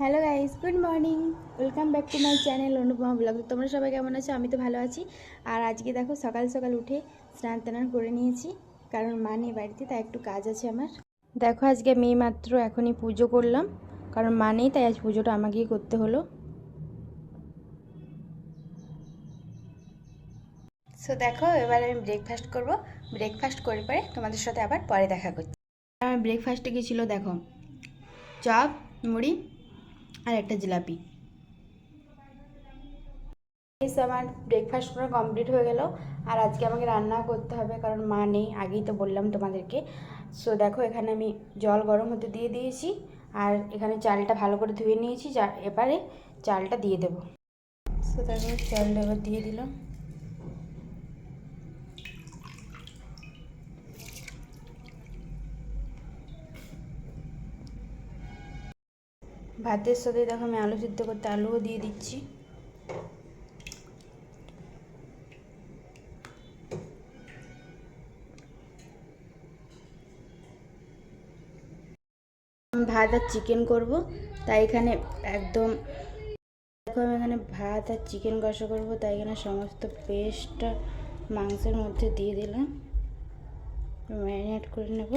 Hello guys good morning welcome back to my channel Anupama blog তোমরা সবাই কেমন আছো? আমি তো ভালো আছি। আর আজকে দেখো, সকাল সকাল উঠে স্নান টান করে নিয়েছি। কারণ মা নেই বাড়িতে, তাই একটু কাজ আছে আমার। দেখো, আজকে মেয়ে মাত্র এখনই পুজো করলাম। কারণ মা নেই, তাই আজ পুজোটা আমাকেই করতে হলো। সো দেখো, এবার আমি ব্রেকফাস্ট করব। ব্রেকফাস্ট করে পরে তোমাদের সাথে আবার পরে দেখা করছি। আমার ব্রেকফাস্টে কী ছিল দেখো? চপ, মুড়ি আর একটা জিলাপি। আমার ব্রেকফাস্ট পুরো কমপ্লিট হয়ে গেল। আর আজকে আমাকে রান্না করতে হবে, কারণ মা নেই, আগেই তো বললাম তোমাদেরকে। সো দেখো, এখানে আমি জল গরম হতে দিয়ে দিয়েছি, আর এখানে চালটা ভালো করে ধুয়ে নিয়েছি এবারে চালটা দিয়ে দেবো। সো দেখো, চালটা এবার দিয়ে দিলাম। ভাতের সাথে দেখো আমি আলু সিদ্ধ করতে আলুও দিয়ে দিচ্ছি। ভাত আর চিকেন করব, তাই এখানে একদম দেখো আমি এখানে ভাত আর চিকেন কষা করব, তাই এখানে সমস্ত পেস্টটা মাংসের মধ্যে দিয়ে দিলাম। ম্যারিনেট করে নেব।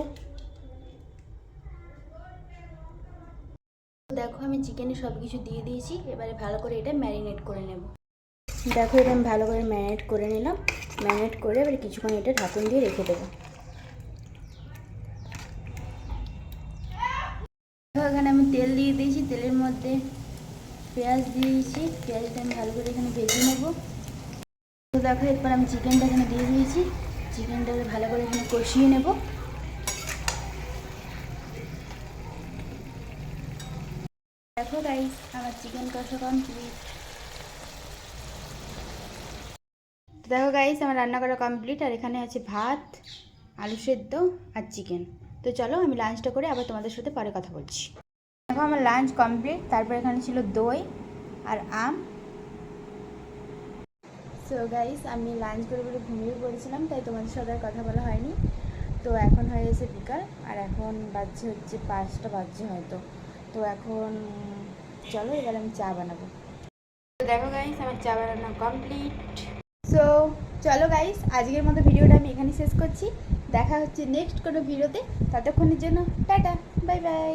আমি চিকেনে সব কিছু দিয়ে দিয়েছি। এবারে ভালো করে এটা ম্যারিনেট করে নেব। দেখো, এটা আমি ভালো করে ম্যারিনেট করে নিলাম। ম্যারিনেট করে এবারে কিছুক্ষণ এটা ঢাকুন দিয়ে রেখে দেবো। এখানে আমি তেল দিয়ে দিয়েছি। তেলের মধ্যে পেঁয়াজ দিয়ে দিয়েছি। পেঁয়াজটা আমি ভালো করে এখানে ভেজে নেব। দেখো, এরপর আমি চিকেনটা এখানে দিয়ে দিয়েছি। চিকেনটা ভালো করে এখানে কষিয়ে নেব। দেখো গাইস আমার চিকেন কষা কমপ্লিট দেখো গাইস আমার রান্না করা কমপ্লিট আর এখানে আছে ভাত, আলু সেদ্ধ আর চিকেন তো চলো আমি লাঞ্চটা করে আবার তোমাদের সাথে পরে কথা বলছি। দেখো আমার লাঞ্চ কমপ্লিট তারপর এখানে ছিল দই আর আম। সো গাইস আমি লাঞ্চ করে বলে ঘুমিয়ে পড়েছিলাম, তাই তোমাদের সাথে কথা বলা হয়নি। তো এখন হয়ে গেছে বিকাল, আর এখন বাজছে হচ্ছে পাঁচটা বাজছে হয়তো। তো এখন, চলো এবার আমি চা বানাবো। তো দেখো গাইস আমার চা বানানো কমপ্লিট সো চলো গাইস আজকের মতো ভিডিওটা আমি এখানে শেষ করছি। দেখা হচ্ছে নেক্সট কোনো ভিডিওতে। ততক্ষণের জন্য, টাটা বাই বাই